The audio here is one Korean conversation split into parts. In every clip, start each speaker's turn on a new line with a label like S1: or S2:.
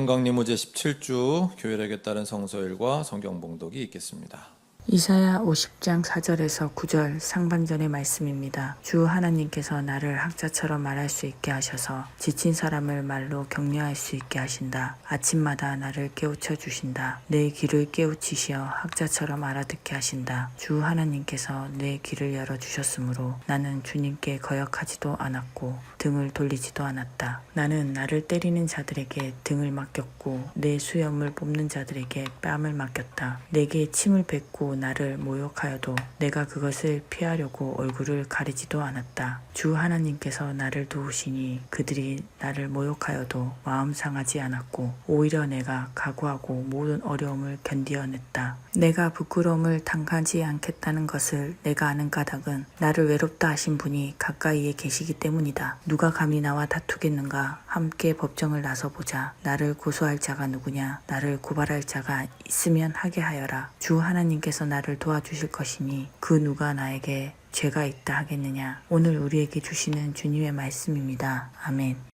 S1: 사명강림 제 17주 교회력에 따른 성서일과 성경 봉독이 있겠습니다.
S2: 이사야 50장 4절에서 9절 상반절의 말씀입니다. 주 하나님께서 나를 학자처럼 말할 수 있게 하셔서 지친 사람을 말로 격려할 수 있게 하신다. 아침마다 나를 깨우쳐 주신다. 내 귀를 깨우치시어 학자처럼 알아듣게 하신다. 주 하나님께서 내 귀를 열어 주셨으므로 나는 주님께 거역하지도 않았고 등을 돌리지도 않았다. 나는 나를 때리는 자들에게 등을 맡겼고 내 수염을 뽑는 자들에게 뺨을 맡겼다. 내게 침을 뱉고 나를 모욕하여도 내가 그것을 피하려고 얼굴을 가리지도 않았다. 주 하나님께서 나를 도우시니 그들이 나를 모욕하여도 마음 상하지 않았고 오히려 내가 각오하고 모든 어려움을 견디어냈다. 내가 부끄러움을 당하지 않겠다는 것을 내가 아는 까닭은 나를 외롭다 하신 분이 가까이에 계시기 때문이다. 누가 감히 나와 다투겠는가? 함께 법정을 나서 보자. 나를 고소할 자가 누구냐? 나를 고발할 자가 있으면 하게 하여라. 주 하나님께서 나를 도와주실 것이니 그 누가 나에게 죄가 있다 하겠느냐? 오늘 우리에게 주시는 주님의 말씀입니다. 아멘.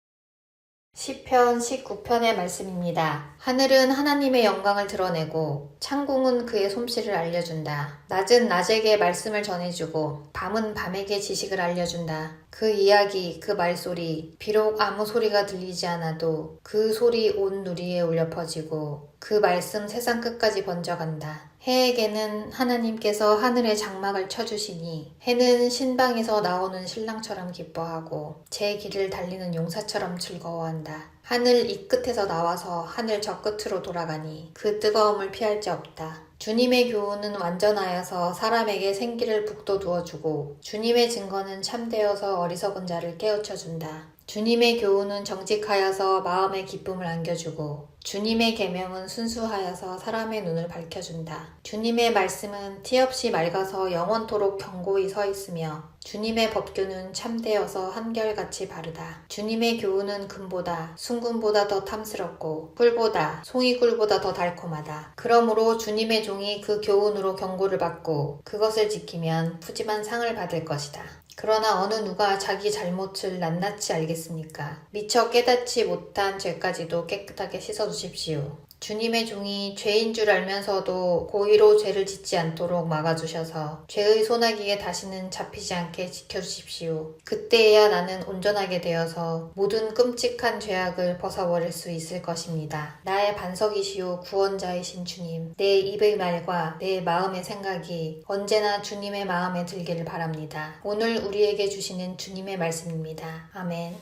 S3: 시편 19편의 말씀입니다. 하늘은 하나님의 영광을 드러내고 창궁은 그의 솜씨를 알려준다. 낮은 낮에게 말씀을 전해주고 밤은 밤에게 지식을 알려준다. 그 이야기, 그 말소리, 비록 아무 소리가 들리지 않아도 그 소리 온 누리에 울려 퍼지고 그 말씀 세상 끝까지 번져간다. 해에게는 하나님께서 하늘의 장막을 쳐주시니 해는 신방에서 나오는 신랑처럼 기뻐하고 제 길을 달리는 용사처럼 즐거워한다. 하늘 이 끝에서 나와서 하늘 저 끝으로 돌아가니 그 뜨거움을 피할 자 없다. 주님의 교훈은 완전하여서 사람에게 생기를 북돋우어주고 주님의 증거는 참되어서 어리석은 자를 깨우쳐 준다. 주님의 교훈은 정직하여서 마음의 기쁨을 안겨주고 주님의 계명은 순수하여서 사람의 눈을 밝혀준다. 주님의 말씀은 티없이 맑아서 영원토록 견고히 서 있으며 주님의 법규는 참되어서 한결같이 바르다. 주님의 교훈은 금보다 순금보다 더 탐스럽고 꿀보다 송이꿀보다 더 달콤하다. 그러므로 주님의 종이 그 교훈으로 경고를 받고 그것을 지키면 푸짐한 상을 받을 것이다. 그러나 어느 누가 자기 잘못을 낱낱이 알겠습니까? 미처 깨닫지 못한 죄까지도 깨끗하게 씻어 주십시오. 주님의 종이 죄인 줄 알면서도 고의로 죄를 짓지 않도록 막아주셔서 죄의 소나기에 다시는 잡히지 않게 지켜주십시오. 그때야 나는 온전하게 되어서 모든 끔찍한 죄악을 벗어버릴 수 있을 것입니다. 나의 반석이시오 구원자이신 주님, 내 입의 말과 내 마음의 생각이 언제나 주님의 마음에 들기를 바랍니다. 오늘 우리에게 주시는 주님의 말씀입니다. 아멘.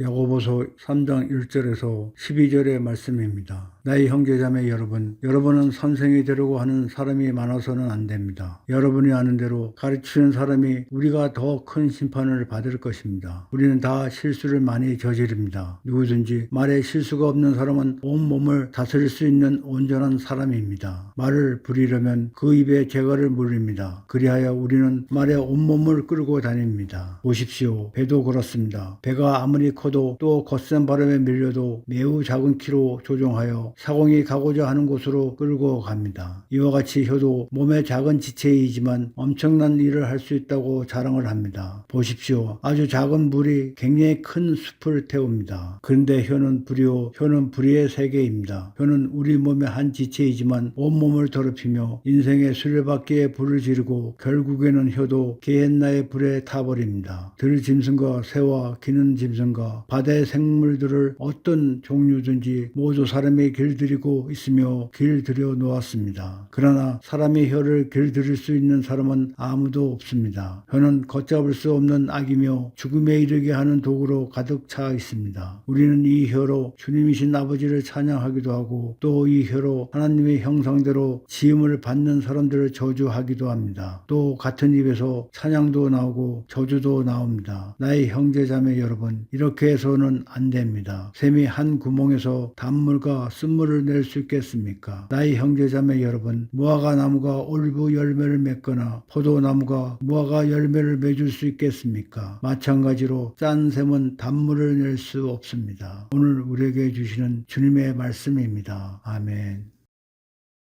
S4: 야고보서 3장 1절에서 12절의 말씀입니다. 나의 형제자매 여러분, 여러분은 선생이 되려고 하는 사람이 많아서는 안 됩니다. 여러분이 아는 대로 가르치는 사람이 우리가 더 큰 심판을 받을 것입니다. 우리는 다 실수를 많이 저지릅니다. 누구든지 말에 실수가 없는 사람은 온 몸을 다스릴 수 있는 온전한 사람입니다. 말을 부리려면 그 입에 재갈을 물립니다. 그리하여 우리는 말에 온몸을 끌고 다닙니다. 보십시오. 배도 그렇습니다. 배가 아무리 커도 또 거센 바람에 밀려도 매우 작은 키로 조종하여 사공이 가고자 하는 곳으로 끌고 갑니다. 이와 같이 혀도 몸의 작은 지체이지만 엄청난 일을 할 수 있다고 자랑을 합니다. 보십시오. 아주 작은 불이 굉장히 큰 숲을 태웁니다. 그런데 혀는 불이요. 혀는 불의의 세계입니다. 혀는 우리 몸의 한 지체이지만 온몸을 더럽히며 인생의 수레바퀴에 불을 지르고 결국에는 혀도 게헨나의 불에 타버립니다. 들 짐승과 새와 기는 짐승과 바다의 생물들을 어떤 종류든지 모두 사람의 길 들이고 있으며 길들여 놓았습니다. 그러나 사람의 혀를 길들일 수 있는 사람은 아무도 없습니다. 혀는 걷잡을 수 없는 악이며 죽음에 이르게 하는 도구로 가득 차 있습니다. 우리는 이 혀로 주님이신 아버지를 찬양하기도 하고 또 이 혀로 하나님의 형상대로 지음을 받는 사람들을 저주하기도 합니다. 또 같은 입에서 찬양도 나오고 저주도 나옵니다. 나의 형제자매 여러분, 이렇게 해서는 안 됩니다. 샘이 한 구멍에서 단물과 쓴 물을 낼 수 있겠습니까? 나의 형제자매 여러분, 무화과 나무가 올부 열매를 맺거나 포도나무가 무화과 열매를 맺을 수 있겠습니까? 마찬가지로 짠 샘은 단물을 낼 수 없습니다. 오늘 우리에게 주시는 주님의 말씀입니다. 아멘.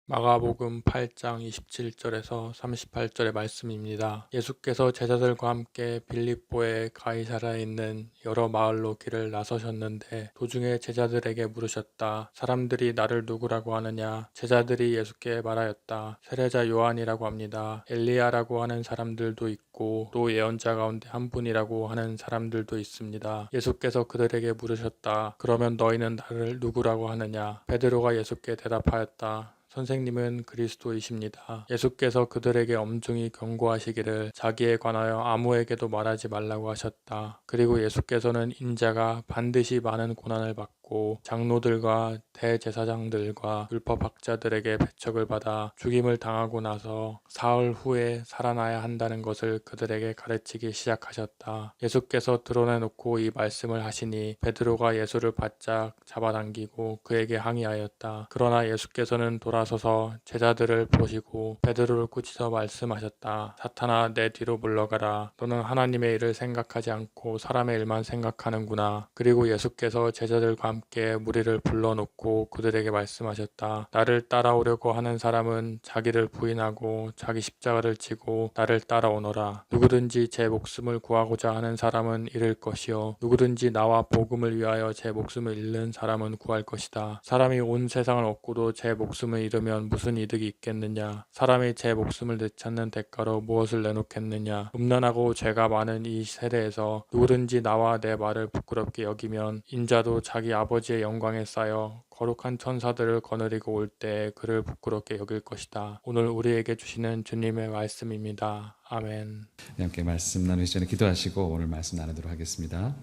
S5: 마가복음 8장 27절에서 38절의 말씀입니다. 예수께서 제자들과 함께 빌립보의 가이사라에 있는 여러 마을로 길을 나서셨는데 도중에 제자들에게 물으셨다. 사람들이 나를 누구라고 하느냐? 제자들이 예수께 말하였다. 세례자 요한이라고 합니다. 엘리야라고 하는 사람들도 있고 또 예언자 가운데 한 분이라고 하는 사람들도 있습니다. 예수께서 그들에게 물으셨다. 그러면 너희는 나를 누구라고 하느냐? 베드로가 예수께 대답하였다. 선생님은 그리스도이십니다. 예수께서 그들에게 엄중히 경고하시기를 자기에 관하여 아무에게도 말하지 말라고 하셨다. 그리고 예수께서는 인자가 반드시 많은 고난을 받고 장로들과 대제사장들과 율법학자들에게 배척을 받아 죽임을 당하고 나서 사흘 후에 살아나야 한다는 것을 그들에게 가르치기 시작하셨다. 예수께서 드러내놓고 이 말씀을 하시니 베드로가 예수를 바짝 잡아당기고 그에게 항의하였다. 그러나 예수께서는 돌아서서 제자들을 보시고 베드로를 꾸짖어 말씀하셨다. 사탄아 내 뒤로 물러가라. 너는 하나님의 일을 생각하지 않고 사람의 일만 생각하는구나. 그리고 예수께서 제자들과 함께 무리를 불러놓고 그들에게 말씀하셨다. 나를 따라오려고 하는 사람은 자기를 부인하고 자기 십자가를 지고 나를 따라오너라. 누구든지 제 목숨을 구하고자 하는 사람은 잃을 것이요 누구든지 나와 복음을 위하여 제 목숨을 잃는 사람은 구할 것이다. 사람이 온 세상을 얻고도 제 목숨을 잃으면 무슨 이득이 있겠느냐? 사람이 제 목숨을 되찾는 대가로 무엇을 내놓겠느냐? 음란하고 죄가 많은 이 세대에서 누구든지 나와 내 말을 부끄럽게 여기면 인자도 자기 아버 지의 영광에 쌓여 거룩한 천사들을 거느리고 올때 그를 부끄럽게 여길 것이다. 오늘 우리에게 주시는 주님의 말씀입니다. 아멘.
S6: 네, 함께 말씀 나누기 전에 기도하시고 오늘 말씀 나누도록 하겠습니다.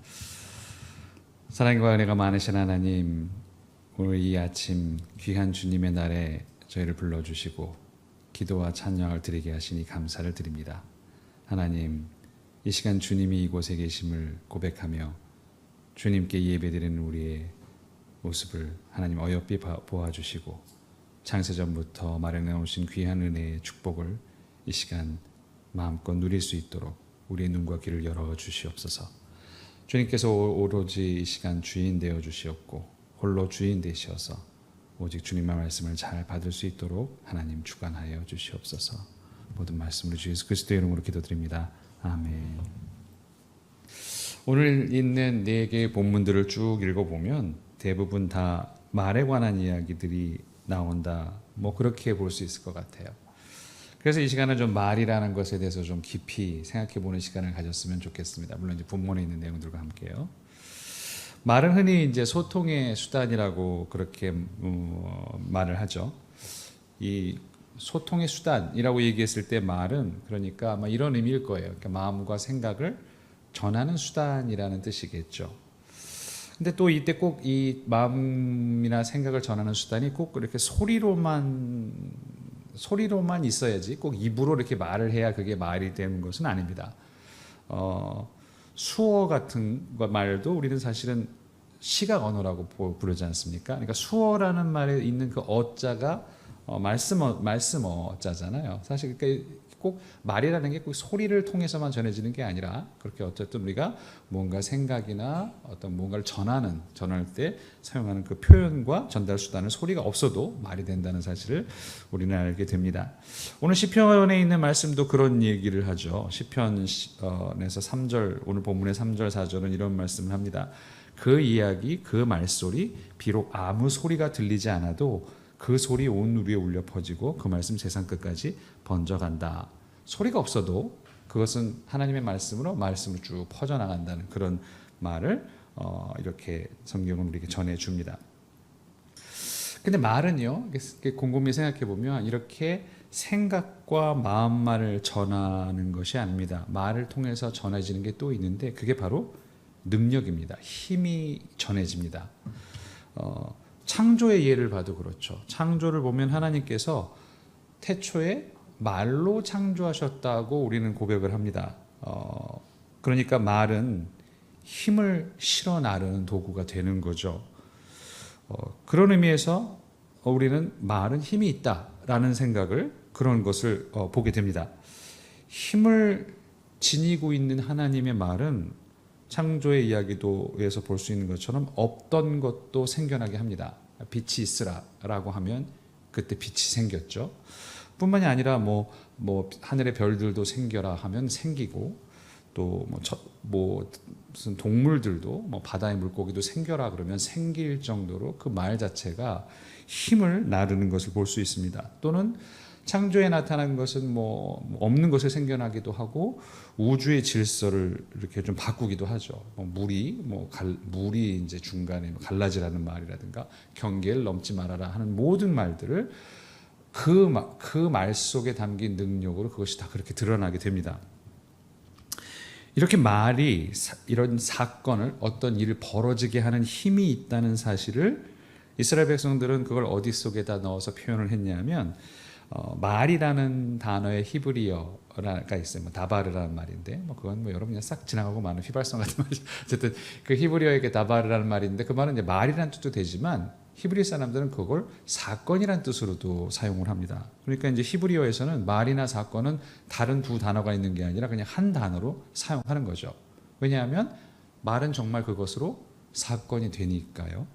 S6: 사랑과 은혜가 많으신 하나님, 오늘 이 아침 귀한 주님의 날에 저희를 불러주시고 기도와 찬양을 드리게 하시니 감사를 드립니다. 하나님, 이 시간 주님이 이곳에 계심을 고백하며 주님께 예배드리는 우리의 모습을 하나님 어여삐 봐- 보아주시고 창세전부터 마련해 오신 귀한 은혜의 축복을 이 시간 마음껏 누릴 수 있도록 우리의 눈과 귀를 열어 주시옵소서. 주님께서 오- 오로지 이 시간 주인 되어 주시옵고 홀로 주인 되셔서 오직 주님의 말씀을 잘 받을 수 있도록 하나님 주관하여 주시옵소서. 모든 말씀을 주 예수 그리스도의 이름으로 기도드립니다. 아멘. 오늘 있는 네 개의 본문들을 쭉 읽어보면 대부분 다 말에 관한 이야기들이 나온다. 뭐 그렇게 볼 수 있을 것 같아요. 그래서 이 시간은 좀 말이라는 것에 대해서 좀 깊이 생각해 보는 시간을 가졌으면 좋겠습니다. 물론 이제 본문에 있는 내용들과 함께요. 말은 흔히 이제 소통의 수단이라고 그렇게 어, 말을 하죠. 이 소통의 수단이라고 얘기했을 때 말은 그러니까 아마 이런 의미일 거예요. 그러니까 마음과 생각을 전하는 수단이라는 뜻이겠죠. 근데 또 이때 꼭 이 마음이나 생각을 전하는 수단이 꼭 그렇게 소리로만 소리로만 있어야지 꼭 입으로 이렇게 말을 해야 그게 말이 되는 것은 아닙니다. 어, 수어 같은 거 말도 우리는 사실은 시각 언어라고 보- 부르지 않습니까? 그러니까 수어라는 말에 있는 그 어자가 어, 말씀어 말씀 어자잖아요. 사실 그러니까 꼭 말이라는 게 꼭 소리를 통해서만 전해지는 게 아니라 그렇게 어쨌든 우리가 뭔가 생각이나 어떤 뭔가를 전하는 전할 때 사용하는 그 표현과 전달 수단은 소리가 없어도 말이 된다는 사실을 우리는 알게 됩니다. 오늘 시편에 있는 말씀도 그런 얘기를 하죠. 시편에서 3절 오늘 본문의 3절 4절은 이런 말씀을 합니다. 그 이야기 그 말소리 비록 아무 소리가 들리지 않아도 그 소리 온 누리에 울려 퍼지고 그 말씀 세상 끝까지 번져간다. 소리가 없어도 그것은 하나님의 말씀으로 말씀을 쭉 퍼져나간다는 그런 말을 어, 이렇게 성경은 우리에게 전해 줍니다. 근데 말은요, 곰곰이 생각해 보면 이렇게 생각과 마음만을 전하는 것이 아닙니다. 말을 통해서 전해지는 게 또 있는데 그게 바로 능력입니다. 힘이 전해집니다. 어, 창조의 예를 봐도 그렇죠. 창조를 보면 하나님께서 태초에 말로 창조하셨다고 우리는 고백을 합니다. 어, 그러니까 말은 힘을 실어 나르는 도구가 되는 거죠. 어, 그런 의미에서 우리는 말은 힘이 있다라는 생각을 그런 것을 어, 보게 됩니다. 힘을 지니고 있는 하나님의 말은 창조의 이야기도에서 볼 수 있는 것처럼 없던 것도 생겨나게 합니다. 빛이 있으라라고 하면 그때 빛이 생겼죠. 뿐만이 아니라 뭐, 뭐 하늘의 별들도 생겨라 하면 생기고 또뭐 뭐 무슨 동물들도 뭐 바다의 물고기도 생겨라 그러면 생길 정도로 그 말 자체가 힘을 나르는 것을 볼 수 있습니다. 또는 창조에 나타난 것은 뭐 없는 것을 생겨나기도 하고 우주의 질서를 이렇게 좀 바꾸기도 하죠. 뭐 물이 뭐 갈, 물이 이제 중간에 뭐 갈라지라는 말이라든가 경계를 넘지 말아라 하는 모든 말들을 그그말 속에 담긴 능력으로 그것이 다 그렇게 드러나게 됩니다. 이렇게 말이 사- 이런 사건을 어떤 일을 벌어지게 하는 힘이 있다는 사실을 이스라엘 백성들은 그걸 어디 속에다 넣어서 표현을 했냐면 어, 말이라는 단어의 히브리어가 있어요. 뭐 다바르라는 말인데 뭐 그건 뭐 여러분 그냥 싹 지나가고 마는 휘발성 같은 말이죠. 어쨌든 그 히브리어에게 다바르라는 말인데 그 말은 이제 말이라는 뜻도 되지만 히브리 사람들은 그걸 사건이란 뜻으로도 사용을 합니다. 그러니까 이제 히브리어에서는 말이나 사건은 다른 두 단어가 있는 게 아니라 그냥 한 단어로 사용하는 거죠. 왜냐하면 말은 정말 그것으로 사건이 되니까요.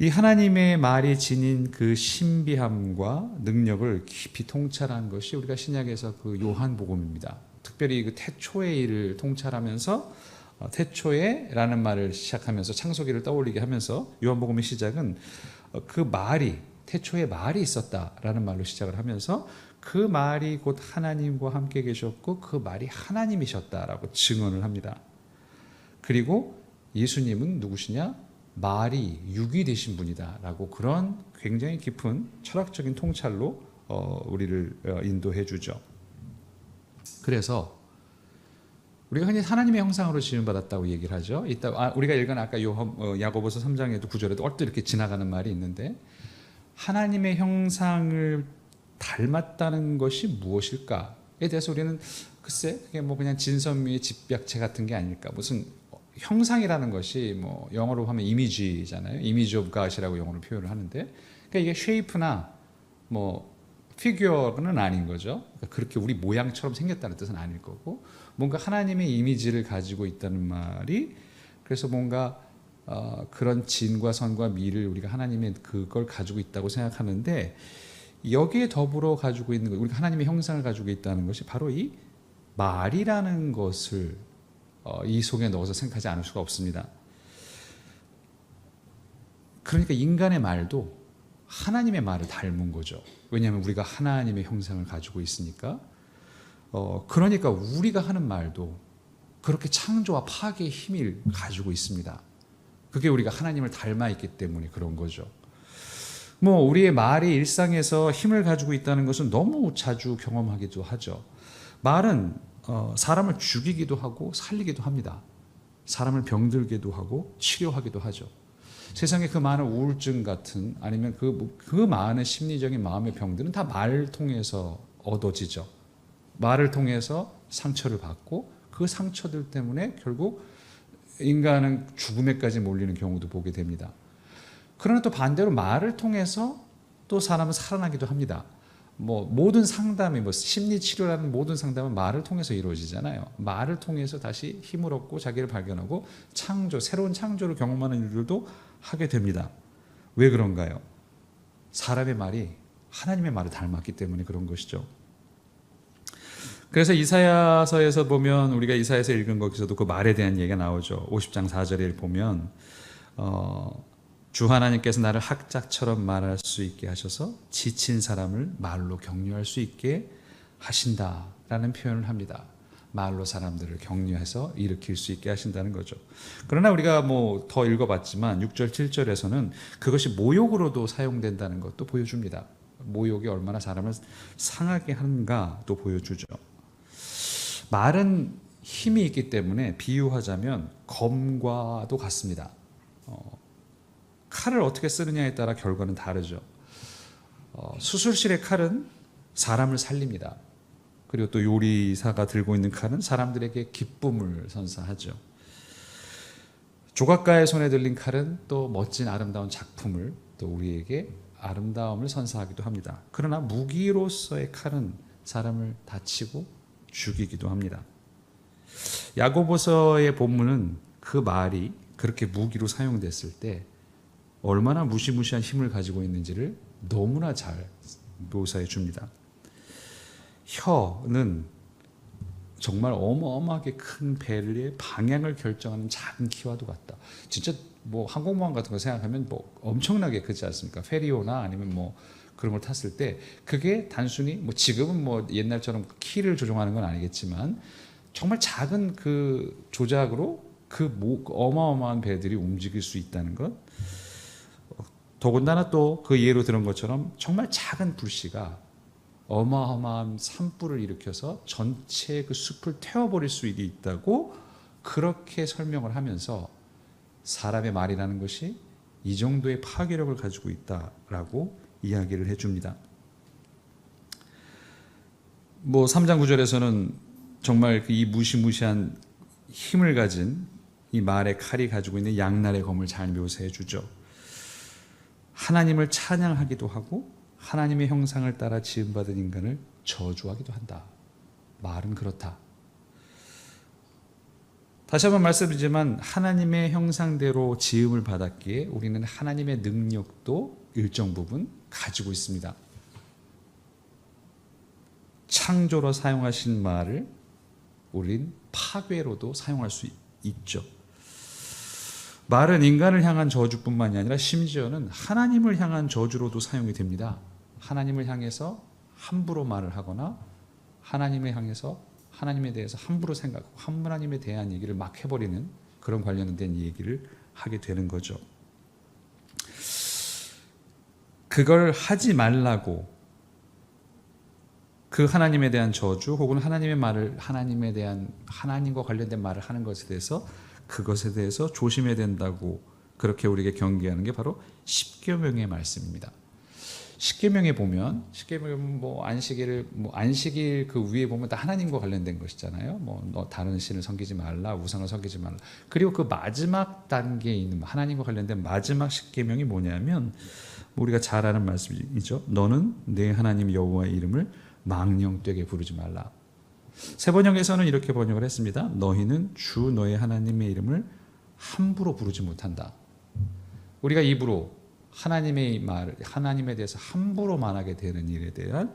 S6: 이 하나님의 말이 지닌 그 신비함과 능력을 깊이 통찰한 것이 우리가 신약에서 그 요한복음입니다. 특별히 그 태초의 일을 통찰하면서 어, 태초에라는 말을 시작하면서 창세기를 떠올리게 하면서 요한복음의 시작은 어, 그 말이 태초에 말이 있었다라는 말로 시작을 하면서 그 말이 곧 하나님과 함께 계셨고 그 말이 하나님이셨다라고 증언을 합니다. 그리고 예수님은 누구시냐? 말이 육이 되신 분이다라고 그런 굉장히 깊은 철학적인 통찰로 어, 우리를 어, 인도해 주죠. 그래서 우리가 흔히 하나님의 형상으로 지음받았다고 얘기를 하죠. 이따 아, 우리가 읽은 아까 요한 어, 야고보서 3장에도 9절에도 얼핏 이렇게 지나가는 말이 있는데 하나님의 형상을 닮았다는 것이 무엇일까에 대해서 우리는 글쎄 그게 뭐 그냥 진선미의 집약체 같은 게 아닐까 무슨 형상이라는 것이 뭐 영어로 하면 이미지잖아요. 이미지 오브 갓이라고 영어로 표현을 하는데 그러니까 이게 쉐이프나 뭐 피규어는 아닌 거죠. 그러니까 그렇게 우리 모양처럼 생겼다는 뜻은 아닐 거고 뭔가 하나님의 이미지를 가지고 있다는 말이 그래서 뭔가 어, 그런 진과 선과 미를 우리가 하나님의 그걸 가지고 있다고 생각하는데 여기에 더불어 가지고 있는 것, 우리가 하나님의 형상을 가지고 있다는 것이 바로 이 말이라는 것을 어, 이 속에 넣어서 생각하지 않을 수가 없습니다. 그러니까 인간의 말도 하나님의 말을 닮은 거죠. 왜냐하면 우리가 하나님의 형상을 가지고 있으니까. 어, 그러니까 우리가 하는 말도 그렇게 창조와 파괴의 힘을 가지고 있습니다. 그게 우리가 하나님을 닮아 있기 때문에 그런 거죠. 뭐 우리의 말이 일상에서 힘을 가지고 있다는 것은 너무 자주 경험하기도 하죠. 말은 어, 사람을 죽이기도 하고 살리기도 합니다. 사람을 병들게도 하고 치료하기도 하죠. 세상에 그 많은 우울증 같은 아니면 그, 그 많은 심리적인 마음의 병들은 다 말을 통해서 얻어지죠. 말을 통해서 상처를 받고 그 상처들 때문에 결국 인간은 죽음에까지 몰리는 경우도 보게 됩니다. 그러나 또 반대로 말을 통해서 또 사람은 살아나기도 합니다. 뭐 모든 상담이 뭐 심리 치료라는 모든 상담은 말을 통해서 이루어지잖아요. 말을 통해서 다시 힘을 얻고 자기를 발견하고 창조 새로운 창조를 경험하는 일들도 하게 됩니다. 왜 그런가요? 사람의 말이 하나님의 말을 닮았기 때문에 그런 것이죠. 그래서 이사야서에서 보면 우리가 이사야서 읽은 거기서도 그 말에 대한 얘기가 나오죠. 50장 4절에 보면 어, 주 하나님께서 나를 학자처럼 말할 수 있게 하셔서 지친 사람을 말로 격려할 수 있게 하신다라는 표현을 합니다. 말로 사람들을 격려해서 일으킬 수 있게 하신다는 거죠. 그러나 우리가 뭐 더 읽어봤지만 6절 7절에서는 그것이 모욕으로도 사용된다는 것도 보여줍니다. 모욕이 얼마나 사람을 상하게 하는가도 보여주죠. 말은 힘이 있기 때문에 비유하자면 검과도 같습니다. 어, 칼을 어떻게 쓰느냐에 따라 결과는 다르죠. 어, 수술실의 칼은 사람을 살립니다. 그리고 또 요리사가 들고 있는 칼은 사람들에게 기쁨을 선사하죠. 조각가의 손에 들린 칼은 또 멋진 아름다운 작품을 또 우리에게 아름다움을 선사하기도 합니다. 그러나 무기로서의 칼은 사람을 다치고 죽이기도 합니다. 야고보서의 본문은 그 말이 그렇게 무기로 사용됐을 때 얼마나 무시무시한 힘을 가지고 있는지를 너무나 잘 묘사해 줍니다. 혀는 정말 어마어마하게 큰 배의 방향을 결정하는 작은 키와도 같다. 진짜 뭐 항공모함 같은 거 생각하면 뭐 엄청나게 크지 않습니까? 페리오나 아니면 뭐 그런 걸 탔을 때 그게 단순히 뭐 지금은 뭐 옛날처럼 키를 조종하는 건 아니겠지만 정말 작은 그 조작으로 그 모- 어마어마한 배들이 움직일 수 있다는 것. 어, 더군다나 또 그 예로 들은 것처럼 정말 작은 불씨가 어마어마한 산불을 일으켜서 전체 그 숲을 태워버릴 수 있다고 그렇게 설명을 하면서 사람의 말이라는 것이 이 정도의 파괴력을 가지고 있다라고 이야기를 해줍니다. 뭐 3장 9절에서는 정말 그이 무시무시한 힘을 가진 이 말의 칼이 가지고 있는 양날의 검을 잘 묘사해 주죠. 하나님을 찬양하기도 하고 하나님의 형상을 따라 지음받은 인간을 저주하기도 한다. 말은 그렇다. 다시 한번 말씀드리지만 하나님의 형상대로 지음을 받았기에 우리는 하나님의 능력도 일정 부분 가지고 있습니다. 창조로 사용하신 말을 우린 파괴로도 사용할 수 있죠. 말은 인간을 향한 저주뿐만이 아니라 심지어는 하나님을 향한 저주로도 사용이 됩니다. 하나님을 향해서 함부로 말을 하거나 하나님을 향해서 하나님에 대해서 함부로 생각하고 하나님에 대한 얘기를 막 해버리는 그런 관련된 얘기를 하게 되는 거죠. 그걸 하지 말라고 그 하나님에 대한 저주 혹은 하나님의 말을 하나님에 대한 하나님과 관련된 말을 하는 것에 대해서 그것에 대해서 조심해야 된다고 그렇게 우리에게 경계하는 게 바로 십계명의 말씀입니다. 십계명에 보면 십계명에 뭐 안식일을 뭐 안식일 그 위에 보면 다 하나님과 관련된 것이잖아요. 뭐너 다른 신을 섬기지 말라, 우상을 섬기지 말라. 그리고 그 마지막 단계에 있는 하나님과 관련된 마지막 십계명이 뭐냐면 우리가 잘 아는 말씀이죠. 너는 내 하나님 여호와의 이름을 망령되게 부르지 말라. 세 번역에서는 이렇게 번역을 했습니다. 너희는 주 너의 하나님의 이름을 함부로 부르지 못한다. 우리가 입으로 하나님의 말, 하나님에 대해서 함부로 말하게 되는 일에 대한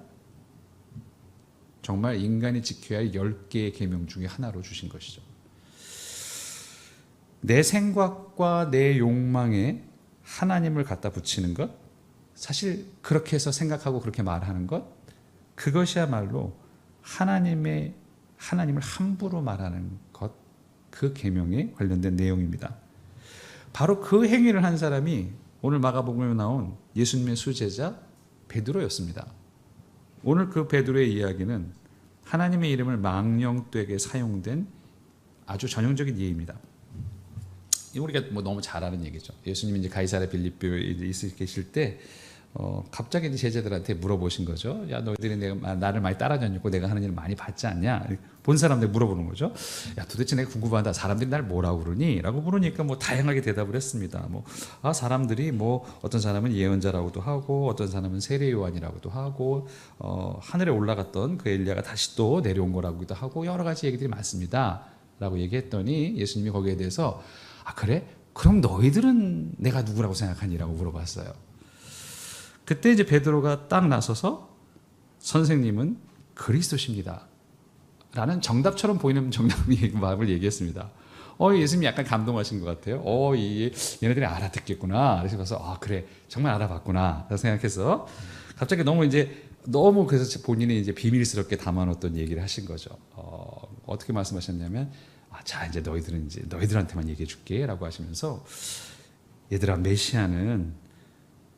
S6: 정말 인간이 지켜야 할 10개의 계명 중에 하나로 주신 것이죠. 내 생각과 내 욕망에 하나님을 갖다 붙이는 것, 사실 그렇게 해서 생각하고 그렇게 말하는 것, 그것이야말로 하나님의 하나님을 함부로 말하는 것, 그 계명에 관련된 내용입니다. 바로 그 행위를 한 사람이 오늘 마가복음에 나온 예수님의 수제자 베드로였습니다. 오늘 그 베드로의 이야기는 하나님의 이름을 망령되게 사용된 아주 전형적인 예입니다. 우리가 뭐 너무 잘 아는 얘기죠. 예수님이 이제 가이사랴 빌립보에 있을 계실 때 어, 갑자기 제자들한테 물어보신 거죠. 야, 너희들이 내가 나를 많이 따라다녔고 내가 하는 일을 많이 봤지 않냐? 본 사람들 물어보는 거죠. 야, 도대체 내가 궁금하다. 사람들이 날 뭐라고 그러니? 라고 물으니까 뭐 다양하게 대답을 했습니다. 뭐, 아, 사람들이 뭐 어떤 사람은 예언자라고도 하고 어떤 사람은 세례 요한이라고도 하고 어, 하늘에 올라갔던 그 엘리야가 다시 또 내려온 거라고도 하고 여러 가지 얘기들이 많습니다. 라고 얘기했더니 예수님이 거기에 대해서 아, 그래? 그럼 너희들은 내가 누구라고 생각하니라고 물어봤어요. 그때 이제 베드로가 딱 나서서 선생님은 그리스도십니다. 라는 정답처럼 보이는 정답의 마음을 얘기했습니다. 어, 예수님이 약간 감동하신 것 같아요. 어, 이, 얘네들이 알아듣겠구나. 그래서 가서, 아, 그래. 정말 알아봤구나. 라고 생각해서 갑자기 너무 이제 너무 그래서 본인이 이제 비밀스럽게 담아놓던 얘기를 하신 거죠. 어, 어떻게 말씀하셨냐면, 아, 자, 이제 너희들은 이제 너희들한테만 얘기해 줄게. 라고 하시면서 얘들아, 메시아는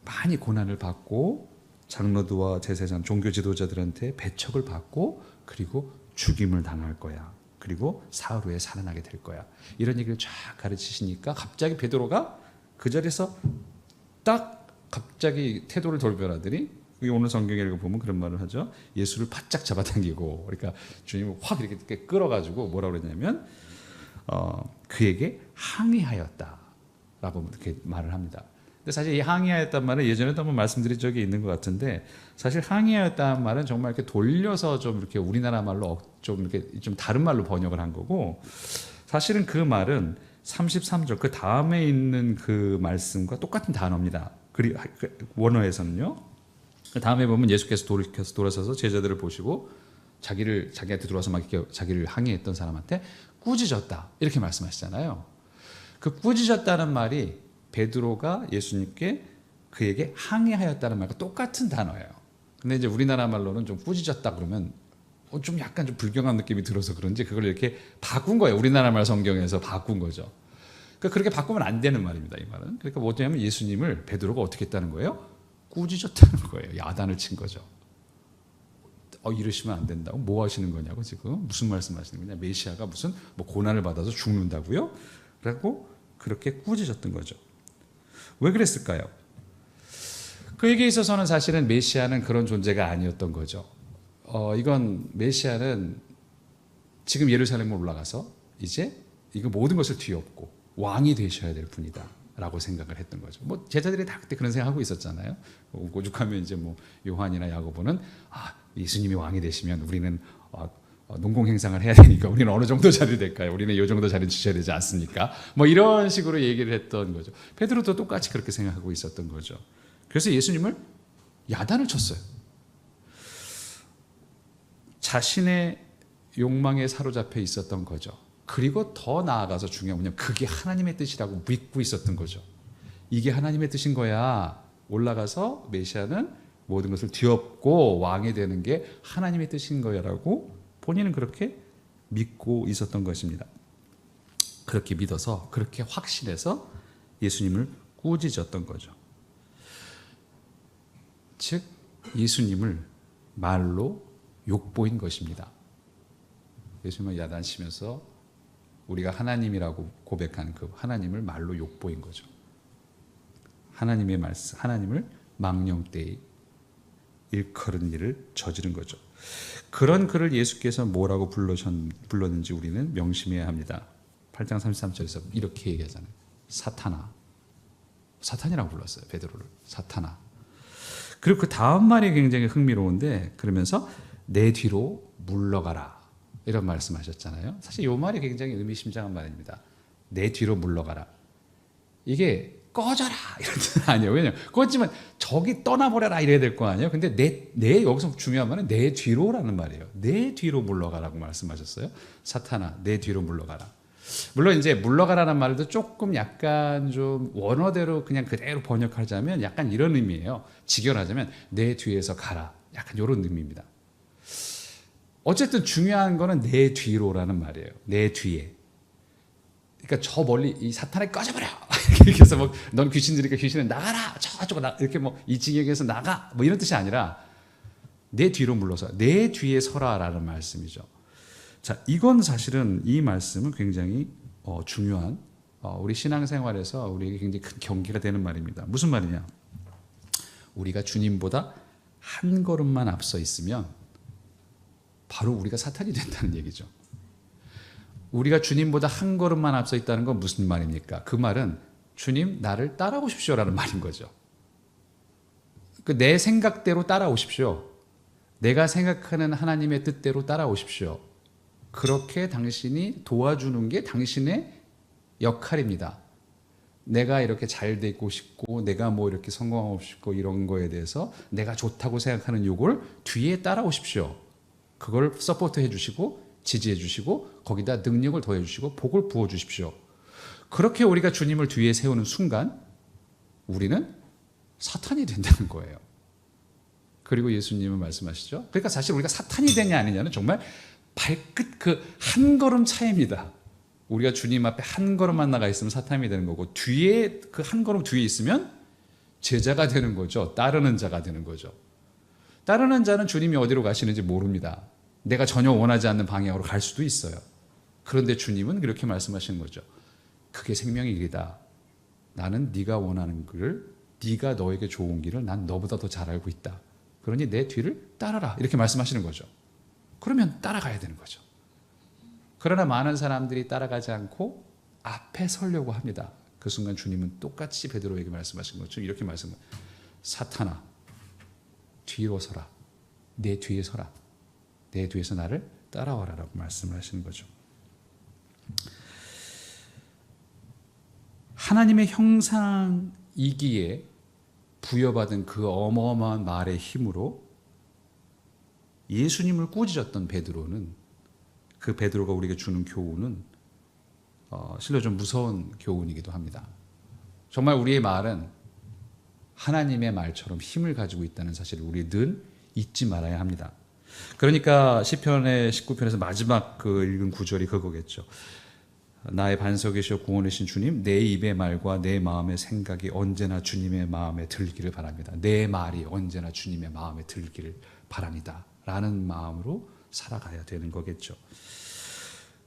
S6: 많이 고난을 받고 장로드와 제사장 종교 지도자들한테 배척을 받고 그리고 죽임을 당할 거야. 그리고 사흘 후에 살아나게 될 거야. 이런 얘기를 쫙 가르치시니까 갑자기 베드로가 그 자리에서 딱 갑자기 태도를 돌변하더니 오늘 성경에 보면 그런 말을 하죠. 예수를 바짝 잡아당기고 그러니까 주님을 확 이렇게 끌어가지고 뭐라 그랬냐면 어, 그에게 항의하였다라고 이렇게 말을 합니다. 근데 사실 이 항의하였단 말은 예전에도 한번 말씀드린 적이 있는 것 같은데 사실 항의하였다는 말은 정말 이렇게 돌려서 좀 이렇게 우리나라 말로 좀 이렇게 좀 다른 말로 번역을 한 거고 사실은 그 말은 33절 그 다음에 있는 그 말씀과 똑같은 단어입니다. 그리 그 원어에서는요. 그 다음에 보면 예수께서 돌이켜서 돌아서서 제자들을 보시고 자기를 자기한테 들어와서 막 이렇게 자기를 항의했던 사람한테 꾸짖었다 이렇게 말씀하시잖아요. 그 꾸짖었다는 말이 베드로가 예수님께 그에게 항의하였다는 말과 똑같은 단어예요. 근데 이제 우리나라 말로는 좀 꾸짖었다 그러면 어, 좀 약간 좀 불경한 느낌이 들어서 그런지 그걸 이렇게 바꾼 거예요. 우리나라 말 성경에서 바꾼 거죠. 그러니까 그렇게 바꾸면 안 되는 말입니다. 이 말은. 그러니까 뭐냐면 예수님을 베드로가 어떻게 했다는 거예요? 꾸짖었다는 거예요. 야단을 친 거죠. 어 이러시면 안 된다고 뭐 하시는 거냐고 지금 무슨 말씀하시는 거냐 메시아가 무슨 뭐 고난을 받아서 죽는다고요? 라고 그렇게 꾸짖었던 거죠. 왜 그랬을까요? 그에게 있어서는 사실은 메시아는 그런 존재가 아니었던 거죠. 어, 이건 메시아는 지금 예루살렘에 올라가서 이제 이거 모든 것을 뒤엎고 왕이 되셔야 될 분이다. 라고 생각을 했던 거죠. 뭐 제자들이 다 그때 그런 생각하고 있었잖아요. 뭐 오죽하면 이제 뭐 요한이나 야고보는 아 예수님이 왕이 되시면 우리는 어, 어, 농공 행상을 해야 되니까 우리는 어느 정도 자리 될까요? 우리는 이 정도 자리 주셔야 되지 않습니까? 뭐 이런 식으로 얘기를 했던 거죠. 베드로도 똑같이 그렇게 생각하고 있었던 거죠. 그래서 예수님을 야단을 쳤어요. 자신의 욕망에 사로잡혀 있었던 거죠. 그리고 더 나아가서 중요한 건 그게 하나님의 뜻이라고 믿고 있었던 거죠. 이게 하나님의 뜻인 거야. 올라가서 메시아는 모든 것을 뒤엎고 왕이 되는 게 하나님의 뜻인 거야라고 본인은 그렇게 믿고 있었던 것입니다. 그렇게 믿어서 그렇게 확신해서 예수님을 꾸짖었던 거죠. 즉 예수님을 말로 욕보인 것입니다. 예수님을 야단치면서 우리가 하나님이라고 고백한 그 하나님을 말로 욕보인 거죠. 하나님의 말씀, 하나님을 망령되이 일컬은 일을 저지른 거죠. 그런 그를 예수께서 뭐라고 불렀는지 우리는 명심해야 합니다. 8장 33절에서 이렇게 얘기하잖아요. 사탄아. 사탄이라고 불렀어요. 베드로를. 사탄아. 그리고 그 다음 말이 굉장히 흥미로운데 그러면서 내 뒤로 물러가라. 이런 말씀하셨잖아요. 사실 이 말이 굉장히 의미심장한 말입니다. 내 뒤로 물러가라. 이게 꺼져라 이런 뜻 아니에요. 왜냐면 꺼지면 저기 떠나버려라 이래야 될 거 아니에요. 근데 내, 내 여기서 중요한 말은 내 뒤로라는 말이에요. 내 뒤로 물러가라고 말씀하셨어요. 사탄아, 내 뒤로 물러가라. 물론 이제 물러가라는 말도 조금 약간 좀 원어대로 그냥 그대로 번역하자면 약간 이런 의미예요. 직결하자면 내 뒤에서 가라. 약간 이런 의미입니다. 어쨌든 중요한 거는 내 뒤로라는 말이에요. 내 뒤에. 그러니까 저 멀리 이 사탄에 꺼져버려 이렇게 해서 뭐 넌 귀신들이니까 귀신은 나가라 저쪽 나 이렇게 뭐 이 지역에서 나가 뭐 이런 뜻이 아니라 내 뒤로 물러서 내 뒤에 서라라는 말씀이죠. 자 이건 사실은 이 말씀은 굉장히 어, 중요한 어, 우리 신앙생활에서 우리에게 굉장히 큰 경계가 되는 말입니다. 무슨 말이냐? 우리가 주님보다 한 걸음만 앞서 있으면 바로 우리가 사탄이 된다는 얘기죠. 우리가 주님보다 한 걸음만 앞서 있다는 건 무슨 말입니까? 그 말은 주님 나를 따라오십시오라는 말인 거죠. 그 내 생각대로 따라오십시오. 내가 생각하는 하나님의 뜻대로 따라오십시오. 그렇게 당신이 도와주는 게 당신의 역할입니다. 내가 이렇게 잘 되고 싶고 내가 뭐 이렇게 성공하고 싶고 이런 거에 대해서 내가 좋다고 생각하는 요걸 뒤에 따라오십시오. 그걸 서포트 해 주시고 지지해 주시고 거기다 능력을 더해 주시고 복을 부어 주십시오. 그렇게 우리가 주님을 뒤에 세우는 순간 우리는 사탄이 된다는 거예요. 그리고 예수님은 말씀하시죠. 그러니까 사실 우리가 사탄이 되냐 아니냐는 정말 발끝 그 한 걸음 차이입니다. 우리가 주님 앞에 한 걸음만 나가 있으면 사탄이 되는 거고 뒤에 그 한 걸음 뒤에 있으면 제자가 되는 거죠. 따르는 자가 되는 거죠. 따르는 자는 주님이 어디로 가시는지 모릅니다. 내가 전혀 원하지 않는 방향으로 갈 수도 있어요. 그런데 주님은 그렇게 말씀하시는 거죠. 그게 생명의 길이다. 나는 네가 원하는 길을 네가 너에게 좋은 길을 난 너보다 더 잘 알고 있다. 그러니 내 뒤를 따라라. 이렇게 말씀하시는 거죠. 그러면 따라가야 되는 거죠. 그러나 많은 사람들이 따라가지 않고 앞에 서려고 합니다. 그 순간 주님은 똑같이 베드로에게 말씀하신 것처럼 이렇게 말씀을 사탄아 뒤로 서라. 내 뒤에 서라. 내 뒤에서 나를 따라와라라고 말씀을 하시는 거죠. 하나님의 형상이기에 부여받은 그 어마어마한 말의 힘으로 예수님을 꾸짖었던 베드로는 그 베드로가 우리에게 주는 교훈은 어, 실로 좀 무서운 교훈이기도 합니다. 정말 우리의 말은 하나님의 말처럼 힘을 가지고 있다는 사실을 우리 늘 잊지 말아야 합니다. 그러니까 시편의 19편에서 마지막 그 읽은 구절이 그거겠죠. 나의 반석이시여 구원이신 주님, 내 입의 말과 내 마음의 생각이 언제나 주님의 마음에 들기를 바랍니다. 내 말이 언제나 주님의 마음에 들기를 바랍니다. 라는 마음으로 살아가야 되는 거겠죠.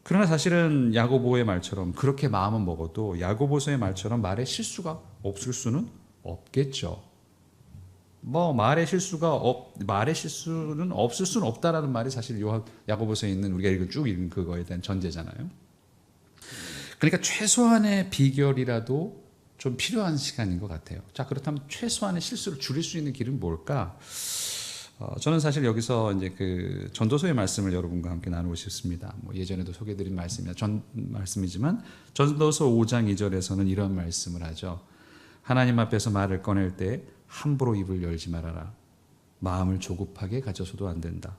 S6: 그러나 사실은 야고보의 말처럼 그렇게 마음은 먹어도 야고보서의 말처럼 말에 실수가 없을 수는 없겠죠. 뭐 말의 실수가 없 말의 실수는 없을 수는 없다라는 말이 사실 요 야고보서에 있는 우리가 읽은 쭉 읽은 그거에 대한 전제잖아요. 그러니까 최소한의 비결이라도 좀 필요한 시간인 것 같아요. 자 그렇다면 최소한의 실수를 줄일 수 있는 길은 뭘까? 어, 저는 사실 여기서 이제 그 전도서의 말씀을 여러분과 함께 나누고 싶습니다. 뭐 예전에도 소개드린 말씀이나 전 말씀이지만 전도서 5장 2절에서는 이런 말씀을 하죠. 하나님 앞에서 말을 꺼낼 때 함부로 입을 열지 말아라. 마음을 조급하게 가져서도 안 된다.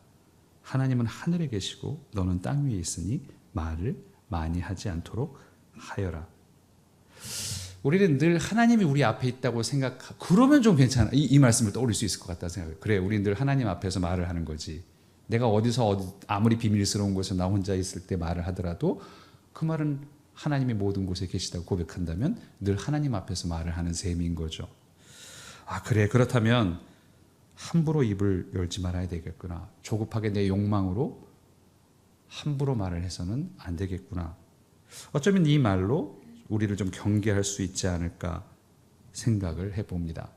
S6: 하나님은 하늘에 계시고 너는 땅 위에 있으니 말을 많이 하지 않도록 하여라. 우리는 늘 하나님이 우리 앞에 있다고 생각하 그러면 좀 괜찮아. 이, 이 말씀을 떠올릴 수 있을 것 같다 생각해요. 그래, 우리는 늘 하나님 앞에서 말을 하는 거지. 내가 어디서 어디, 아무리 비밀스러운 곳에 나 혼자 있을 때 말을 하더라도 그 말은 하나님이 모든 곳에 계시다고 고백한다면 늘 하나님 앞에서 말을 하는 셈인 거죠. 아, 그래. 그렇다면 함부로 입을 열지 말아야 되겠구나. 조급하게 내 욕망으로 함부로 말을 해서는 안 되겠구나. 어쩌면 이 말로 우리를 좀 경계할 수 있지 않을까 생각을 해봅니다.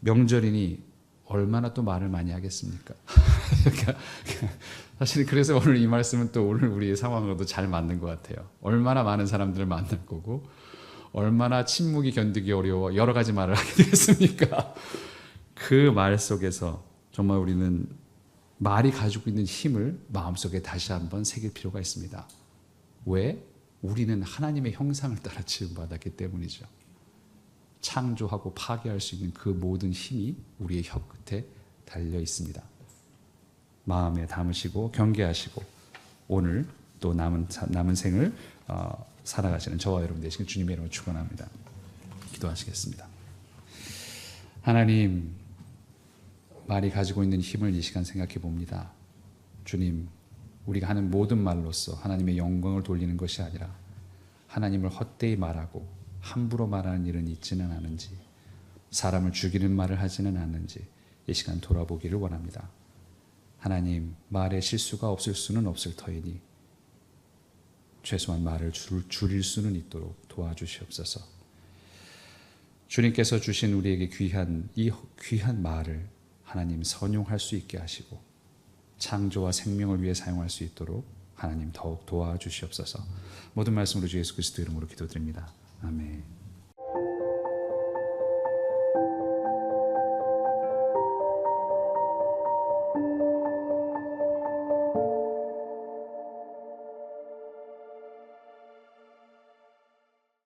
S6: 명절이니 얼마나 또 말을 많이 하겠습니까? 그러니까 사실 그래서 오늘 이 말씀은 또 오늘 우리의 상황과도 잘 맞는 것 같아요. 얼마나 많은 사람들을 만날 거고 얼마나 침묵이 견디기 어려워 여러 가지 말을 하게 되겠습니까? 그 말 속에서 정말 우리는 말이 가지고 있는 힘을 마음속에 다시 한번 새길 필요가 있습니다. 왜? 우리는 하나님의 형상을 따라 지음받았기 때문이죠. 창조하고 파괴할 수 있는 그 모든 힘이 우리의 혀 끝에 달려 있습니다. 마음에 담으시고 경계하시고 오늘 또 남은 남은 생을 어, 살아가시는 저와 여러분 되시길 주님의 이름으로 축원합니다. 기도하시겠습니다. 하나님 말이 가지고 있는 힘을 이 시간 생각해 봅니다. 주님, 우리가 하는 모든 말로써 하나님의 영광을 돌리는 것이 아니라 하나님을 헛되이 말하고 함부로 말하는 일은 있지는 않은지 사람을 죽이는 말을 하지는 않는지 이 시간 돌아보기를 원합니다. 하나님, 말에 실수가 없을 수는 없을 터이니 최소한 말을 줄, 줄일 수는 있도록 도와주시옵소서. 주님께서 주신 우리에게 귀한 이 귀한 말을 하나님 선용할 수 있게 하시고 창조와 생명을 위해 사용할 수 있도록 하나님 더욱 도와주시옵소서. 모든 말씀으로 주 예수 그리스도 이름으로 기도드립니다. 아멘.